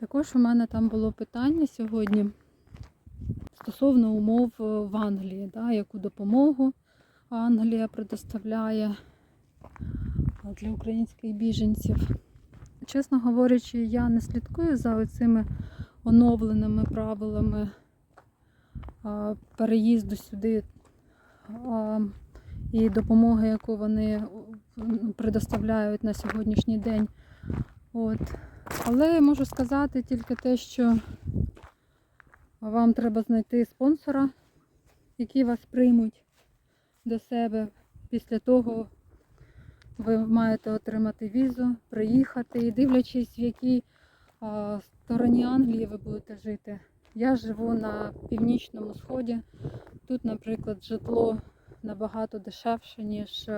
Також у мене там було питання сьогодні стосовно умов е, в Англії, да, яку допомогу Англія предоставляє для українських біженців. Чесно говорячи, я не слідкую за цими оновленими правилами переїзду сюди і допомоги, яку вони предоставляють на сьогоднішній день. От. Але я можу сказати тільки те, що вам треба знайти спонсора, який вас приймуть до себе. Після того ви маєте отримати візу, приїхати і дивлячись, в якій стороні Англії ви будете жити. Я живу на північному сході. Тут, наприклад, житло набагато дешевше, ніж,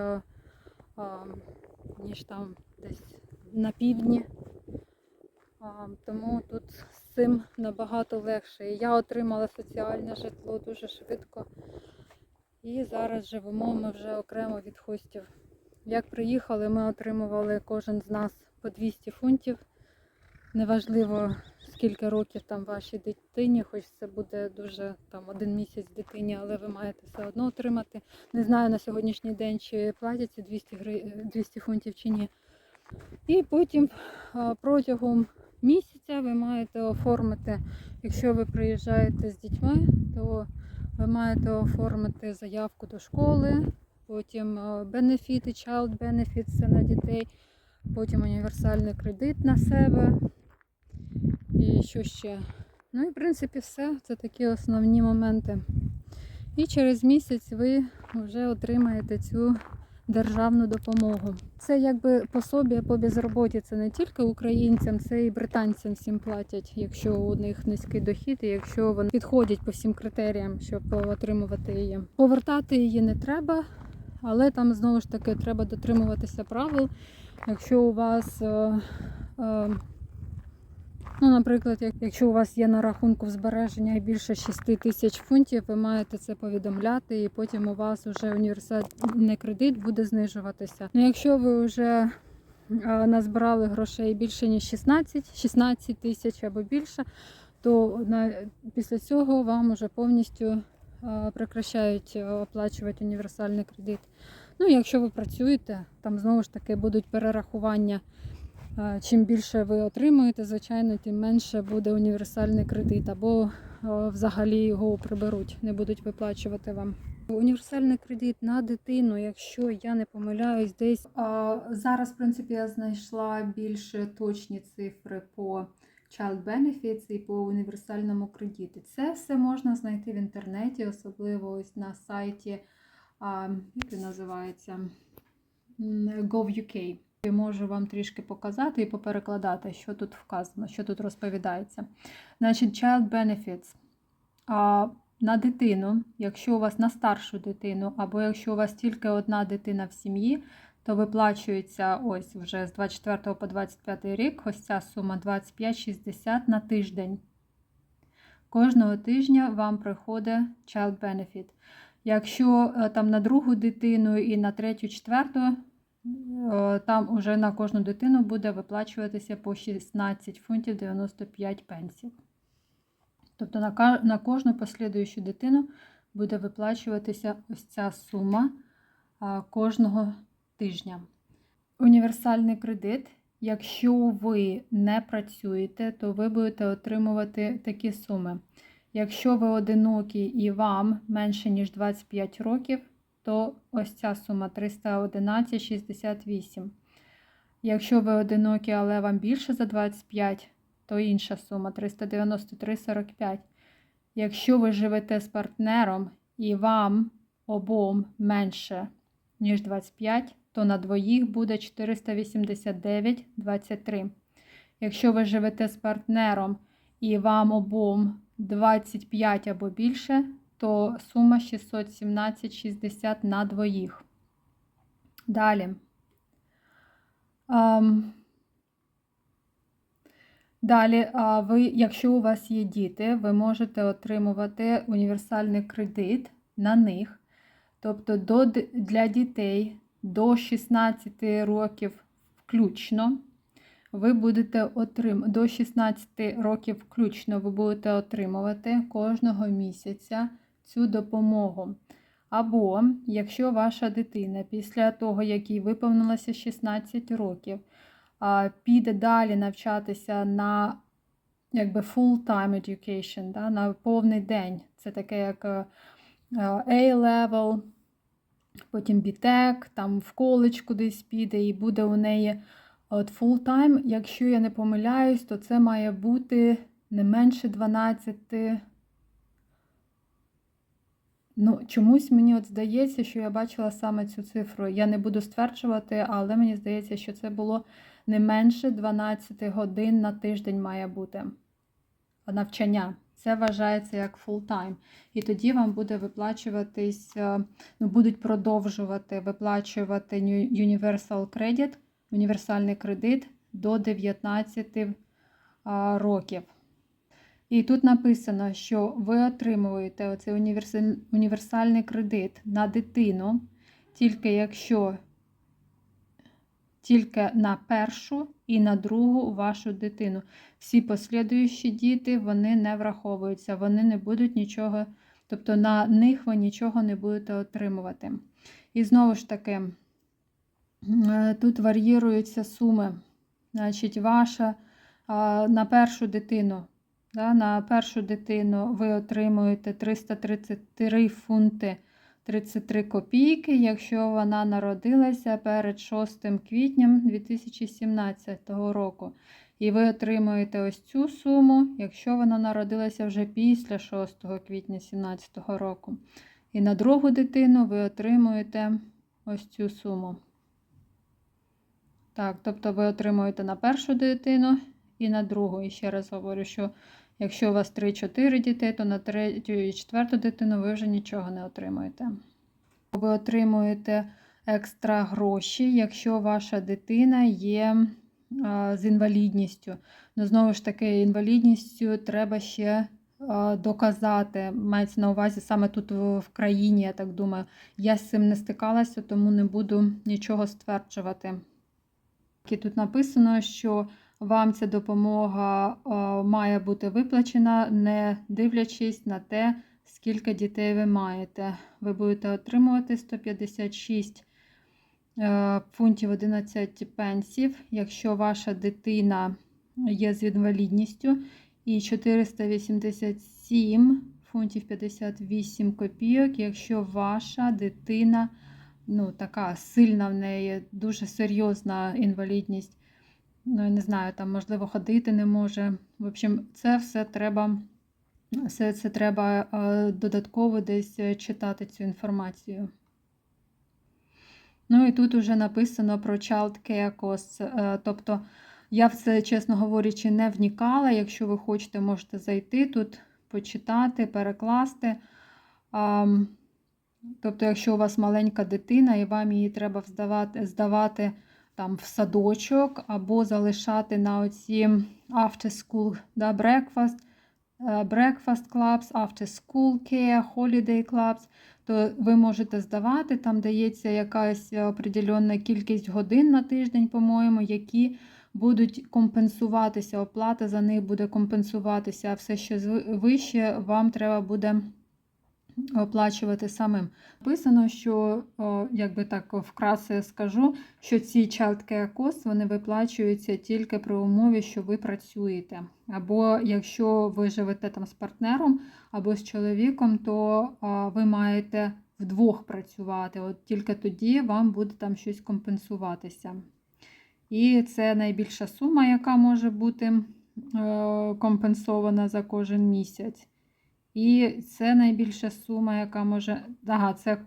ніж там десь на півдні. Тому тут з цим набагато легше. І я отримала соціальне житло дуже швидко. І зараз живемо ми вже окремо від хостів. Як приїхали, ми отримували кожен з нас по 200 фунтів. Неважливо, скільки років там вашій дитині, хоч це буде дуже там один місяць дитині, але ви маєте все одно отримати. Не знаю на сьогоднішній день, чи платять ці 200, гри... 200 фунтів чи ні. І потім протягом місяця ви маєте оформити, якщо ви приїжджаєте з дітьми, то ви маєте оформити заявку до школи, потім е, бенефіти, child benefits на дітей, потім універсальний кредит на себе. І що ще? Ну і в принципі все. Це такі основні моменти. І через місяць ви вже отримаєте цю державну допомогу. Це якби пособія по безроботі. Це не тільки українцям, це і британцям всім платять, якщо у них низький дохід, і якщо вони підходять по всім критеріям, щоб отримувати її. Повертати її не треба, але там знову ж таки треба дотримуватися правил. Якщо у вас, е, е, ну, наприклад, якщо у вас є на рахунку збереження більше 6 тисяч фунтів, ви маєте це повідомляти, і потім у вас вже універсальний кредит буде знижуватися. Ну, якщо ви вже назбирали грошей більше ніж 16, 16 тисяч або більше, то на, після цього вам вже повністю прекращають оплачувати універсальний кредит. Ну, якщо ви працюєте, там знову ж таки будуть перерахування. Е, Чим більше ви отримуєте, звичайно, тим менше буде універсальний кредит, або е, взагалі його приберуть, не будуть виплачувати вам. Універсальний кредит на дитину, якщо я не помиляюсь, десь а, зараз, в принципі, я знайшла більш точні цифри по Child Benefits і по універсальному кредиту. Це все можна знайти в інтернеті, особливо ось на сайті, а, як він називається, М, Gov.uk. Я можу вам трішки показати і поперекладати, що тут вказано, що тут розповідається. Значить, Child Benefits. А, на дитину, якщо у вас на старшу дитину, або якщо у вас тільки одна дитина в сім'ї, то виплачується ось вже з 24 по 25 рік ось ця сума 25,60 на тиждень. Кожного тижня вам приходить Child Benefit. Якщо е, там на другу дитину і на третю, четверту, там уже на кожну дитину буде виплачуватися по 16 фунтів 95 пенсів. Тобто на, кожну послідуючу дитину буде виплачуватися ось ця сума кожного тижня. Універсальний кредит. Якщо ви не працюєте, то ви будете отримувати такі суми. Якщо ви одинокі і вам менше ніж 25 років, то ось ця сума 311,68. Якщо ви одинокі, але вам більше за 25, то інша сума 393,45. Якщо ви живете з партнером і вам обом менше, ніж 25, то на двоїх буде 489,23. Якщо ви живете з партнером і вам обом 25 або більше, то сума 617,60 на двоїх. Далі. Ам, Далі, а ви, якщо у вас є діти, ви можете отримувати універсальний кредит на них. Тобто до, для дітей до 16 років включно ви будете отрим... до 16 років включно ви будете отримувати кожного місяця цю допомогу. Або якщо ваша дитина після того, як їй виповнилося 16 років, піде далі навчатися на якби full-time education, да, на повний день. Це таке як е, A-level, потім B-Tech, там в коледж кудись піде, і буде у неї от full-time. Якщо я не помиляюсь, то це має бути не менше 12. Ну, чомусь мені от здається, що я бачила саме цю цифру. Я не буду стверджувати, але мені здається, що це було не менше 12 годин на тиждень має бути навчання. Це вважається як full-time. І тоді вам буде виплачуватись, е, ну, будуть продовжувати виплачувати Universal Credit, універсальний кредит до 19 років. І тут написано, що ви отримуєте оцей універсальний кредит на дитину, тільки якщо тільки на першу і на другу вашу дитину. Всі послідуючі діти вони не враховуються, вони не будуть нічого, тобто на них ви нічого не будете отримувати. І знову ж таки, е, тут вар'єруються суми. Значить, ваша на першу дитину. Да, на першу дитину ви отримуєте 333 фунти 33 копійки, якщо вона народилася перед 6 квітням 2017 року. І ви отримуєте ось цю суму, якщо вона народилася вже після 6 квітня 2017 року. І на другу дитину ви отримуєте ось цю суму. Так, тобто ви отримуєте на першу дитину і на другу. І ще раз говорю, що якщо у вас 3-4 дітей, то на третю і четверту дитину ви вже нічого не отримуєте. Ви отримуєте екстра гроші, якщо ваша дитина є з інвалідністю. Ну, знову ж таки, інвалідністю треба ще доказати. Мається на увазі саме тут в країні, я так думаю. Я з цим не стикалася, тому не буду нічого стверджувати. Тут написано, що вам ця допомога а, має бути виплачена, не дивлячись на те, скільки дітей ви маєте. Ви будете отримувати 156 е, фунтів 11 пенсів, якщо ваша дитина є з інвалідністю, і 487 фунтів 58 копійок, якщо ваша дитина ну, така сильна в неї, дуже серйозна інвалідність. Ну, я не знаю, там, можливо, ходити не може. В общем, це все треба. Все це треба е, додатково десь е, читати цю інформацію. Ну і тут вже написано про Child Care Costs. Е, Тобто, я в це, чесно говорячи, не вникала. Якщо ви хочете, можете зайти тут, почитати, перекласти. Тобто, якщо у вас маленька дитина і вам її треба здавати, здавати там, в садочок або залишати на оці after school да, breakfast, е, breakfast clubs, after school care, holiday clubs, то ви можете здавати, там дається якась определенна кількість годин на тиждень, по-моєму, які будуть компенсуватися, оплата за них буде компенсуватися, а все, що вище, вам треба буде оплачувати самим. Написано, що, як би так вкратце скажу, що ці child care costs, вони виплачуються тільки при умові, що ви працюєте. Або якщо ви живете там з партнером або з чоловіком, то ви маєте вдвох працювати. От тільки тоді вам буде там щось компенсуватися. І це найбільша сума, яка може бути е, компенсована за кожен місяць. І це найбільша сума, яка може. Ага, це,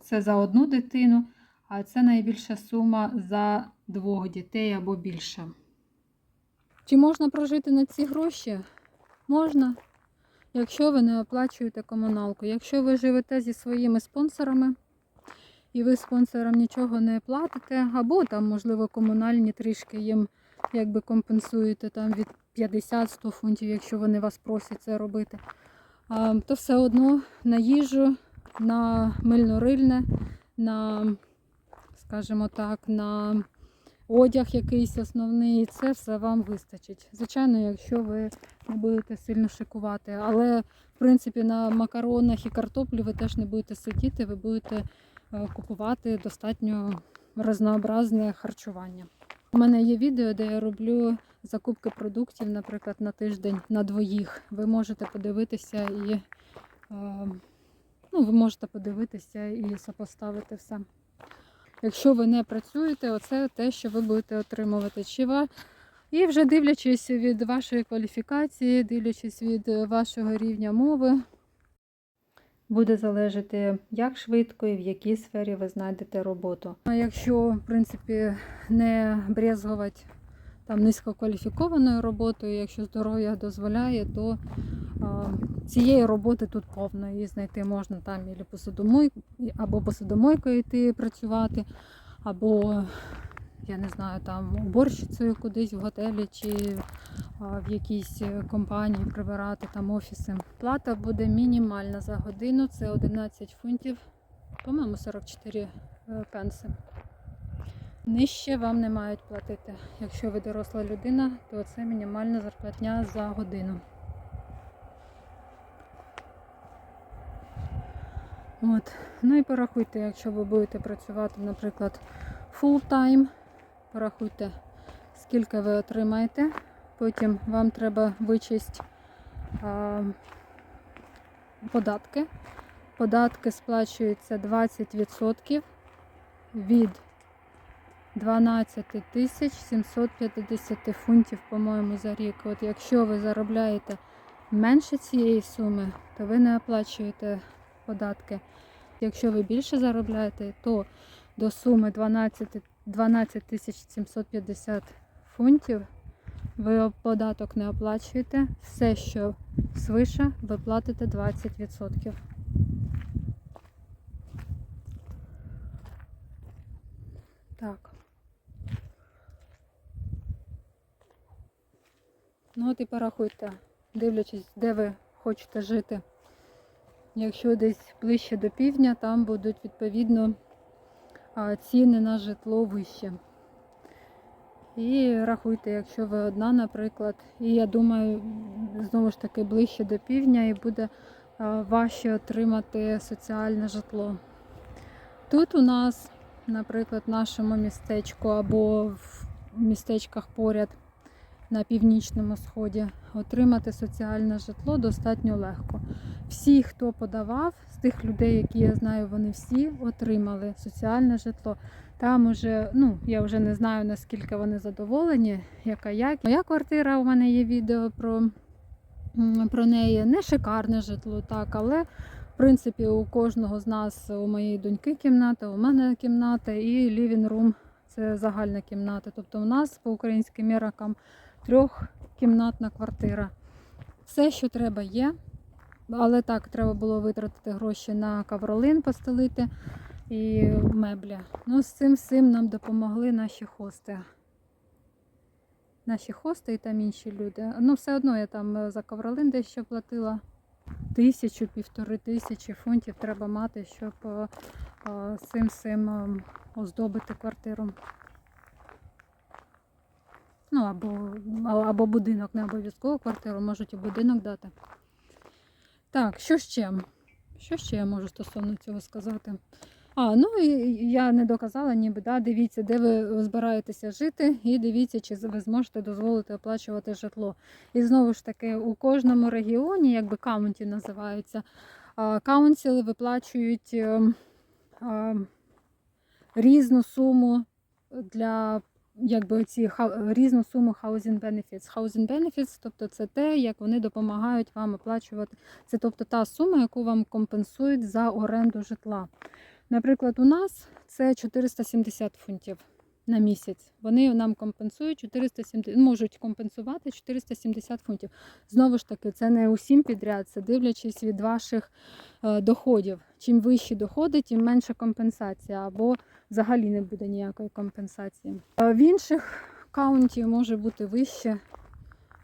це за одну дитину, а це найбільша сума за двох дітей або більше. Чи можна прожити на ці гроші? Можна, якщо ви не оплачуєте комуналку. Якщо ви живете зі своїми спонсорами і ви спонсорам нічого не платите, або там, можливо, комунальні трішки їм якби компенсуєте там від 50-100 фунтів, якщо вони вас просять це робити то все одно на їжу, на мильно-рильне, на, скажімо так, на одяг якийсь основний, це все вам вистачить. Звичайно, якщо ви не будете сильно шикувати. Але в принципі на макаронах і картоплі ви теж не будете сидіти, ви будете е, купувати достатньо разнообразне харчування. У мене є відео, де я роблю закупки продуктів, наприклад, на тиждень на двоїх. Ви можете подивитися і е, ну, ви можете подивитися і сопоставити все. Якщо ви не працюєте, оце те, що ви будете отримувати. Чи ви... І вже дивлячись від вашої кваліфікації, дивлячись від вашого рівня мови, буде залежати, як швидко і в якій сфері ви знайдете роботу. А якщо, в принципі, не брезгувати там низькокваліфікованою роботою, якщо здоров'я дозволяє, то а, цієї роботи тут повно. Її знайти можна там або посудомойкою йти працювати, або я не знаю, там уборщицею кудись в готелі чи в якійсь компанії прибирати там офіси. Плата буде мінімальна за годину, це 11 фунтів, по-моєму, 44 е, пенси. Нижче вам не мають платити. Якщо ви доросла людина, то це мінімальна зарплатня за годину. От. Ну і порахуйте, якщо ви будете працювати, наприклад, time, порахуйте, скільки ви отримаєте. Потім вам треба вичесть податки. Податки сплачуються 20% від 12 тисяч 750 фунтів, по-моєму, за рік. От якщо ви заробляєте менше цієї суми, то ви не оплачуєте податки. Якщо ви більше заробляєте, то до суми 12 12 750 фунтів ви податок не оплачуєте. Все, що свише, ви платите 20%. Так. Ну от і порахуйте, дивлячись, де ви хочете жити. Якщо десь ближче до півдня, там будуть відповідно ціни на житло вище. І рахуйте, якщо ви одна, наприклад, і я думаю, знову ж таки ближче до півдня і буде важче отримати соціальне житло. Тут у нас, наприклад, в нашому містечку або в містечках поряд на північному сході отримати соціальне житло достатньо легко. Всі, хто подавав, з тих людей, які я знаю, вони всі отримали соціальне житло. Там уже, ну я вже не знаю наскільки вони задоволені, яка як. Моя квартира, у мене є відео про, про неї. Не шикарне житло, так, але в принципі у кожного з нас, у моєї доньки кімната, у мене кімната і living room це загальна кімната. Тобто у нас по українським міракам трьохкімнатна квартира. Все, що треба, є. Але так, треба було витратити гроші на кавролин постелити і меблі. Ну, з цим всім нам допомогли наші хости. Наші хости і там інші люди. Ну, все одно я там е, за кавролин дещо платила. Тисячу, півтори тисячі фунтів треба мати, щоб е, е, з цим всім е, оздобити квартиру. Ну, або, або будинок, не обов'язково квартиру, можуть і будинок дати. Так, що ще? Що ще я можу стосовно цього сказати? А, ну я не доказала, ніби да, дивіться, де ви збираєтеся жити, і дивіться, чи ви зможете дозволити оплачувати житло. І знову ж таки, у кожному регіоні, якби каунті називаються, а, каунсіли виплачують е, е, різну суму для якби ці ха- різну суму housing benefits. Housing benefits, тобто це те, як вони допомагають вам оплачувати. Це тобто та сума, яку вам компенсують за оренду житла. Наприклад, у нас це 470 фунтів на місяць. Вони нам компенсують 470, можуть компенсувати 470 фунтів. Знову ж таки, це не усім підряд, це дивлячись від ваших е, доходів. Чим вищі доходи, тим менша компенсація, або взагалі не буде ніякої компенсації. Е, В інших каунті може бути вище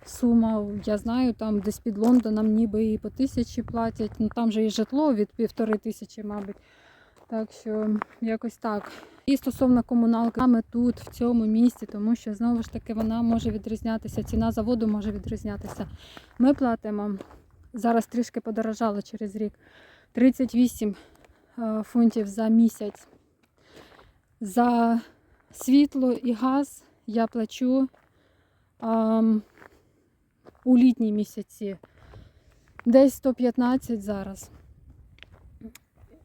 сума. Я знаю, там десь під Лондоном ніби і по тисячі платять. Ну там же і житло від півтори тисячі, мабуть. Так що якось так. І стосовно комуналки, саме тут, в цьому місті, тому що знову ж таки вона може відрізнятися, ціна за воду може відрізнятися. Ми платимо зараз трішки подорожало через рік 38 е, фунтів за місяць. За світло і газ я плачу ам, у літні місяці десь 115 зараз.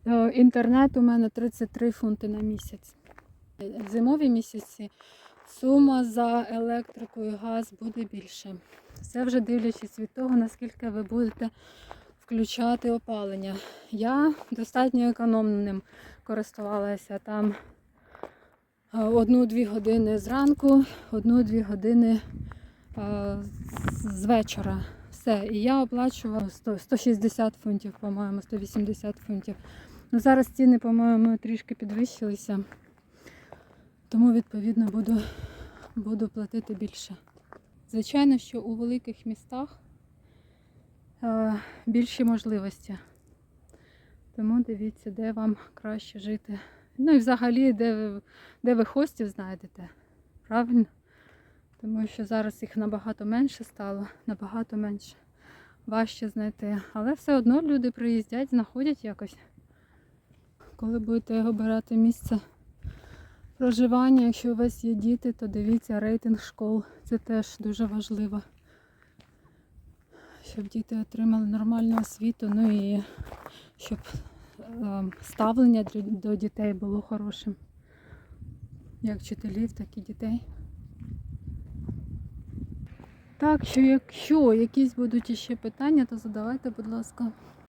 Е, Інтернет у мене 33 фунти на місяць. Зимові місяці сума за електрику і газ буде більше. Це вже дивлячись від того, наскільки ви будете включати опалення. Я достатньо економним користувалася там одну-дві години зранку, одну-дві години з- вечора. Все. І я оплачувала 100 160 фунтів, по-моєму, 180 фунтів. Ну, зараз ціни, по-моєму, трішки підвищилися. Тому, відповідно, буду, буду платити більше. Звичайно, що у великих містах більші можливості. Тому дивіться, де вам краще жити. Ну і взагалі, де де ви хостів знайдете. Правильно? Тому що зараз їх набагато менше стало, набагато менше. Важче знайти. Але все одно люди приїздять, знаходять якось. Коли будете обирати місце проживання, якщо у вас є діти, то дивіться рейтинг школ. Це теж дуже важливо. Щоб діти отримали нормальну освіту, ну і щоб е, ставлення до дітей було хорошим. Як вчителів, так і дітей. Так що якщо якісь будуть іще питання, то задавайте, будь ласка.